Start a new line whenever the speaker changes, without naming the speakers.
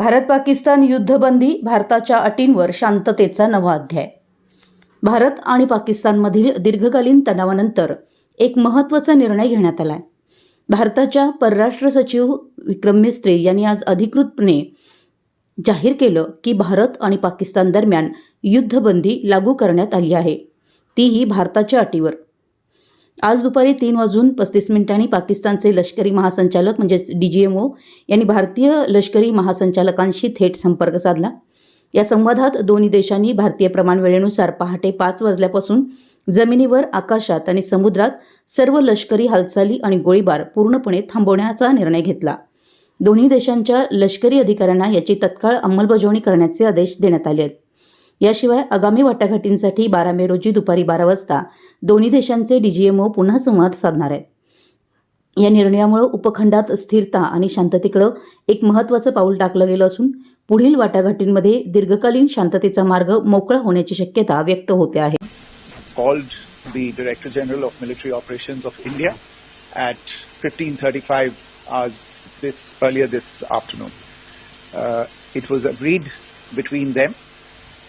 भारत पाकिस्तान युद्धबंदी भारताच्या अटींवर शांततेचा नवा अध्याय. भारत आणि पाकिस्तानमधील दीर्घकालीन तणावानंतर एक महत्त्वाचा निर्णय घेण्यात आला आहे भारताच्या परराष्ट्र सचिव विक्रम मिस्त्री यांनी आज अधिकृतपणे जाहीर केलं की भारत आणि पाकिस्तान दरम्यान युद्धबंदी लागू करण्यात आली आहे. तीही भारताच्या अटीवर. आज दुपारी तीन वाजून पस्तीस मिनिटांनी पाकिस्तानचे लष्करी महासंचालक म्हणजेच डी जी एम ओ यांनी भारतीय लष्करी महासंचालकांशी थेट संपर्क साधला. या संवादात दोन्ही देशांनी भारतीय प्रमाण वेळेनुसार पहाटे पाच वाजल्यापासून जमिनीवर आकाशात आणि समुद्रात सर्व लष्करी हालचाली आणि गोळीबार पूर्णपणे थांबवण्याचा निर्णय घेतला. दोन्ही देशांच्या लष्करी अधिकाऱ्यांना याची तत्काळ अंमलबजावणी करण्याचे आदेश देण्यात आले आहेत. याशिवाय आगामी वाटाघाटींसाठी बारा मे रोजी दुपारी बारा वाजता दोन्ही देशांचे डीजीएमओ पुन्हा संवाद साधणार आहेत या निर्णयामुळे उपखंडात स्थिरता आणि शांततेकडं एक महत्त्वाचं पाऊल टाकलं गेलं असून पुढील वाटाघाटींमध्ये दीर्घकालीन शांततेचा मार्ग मोकळा होण्याची शक्यता व्यक्त होते आहे
called the Director General of Military Operations of India at 15:35 hours this earlier this afternoon. Uh, it was agreed between them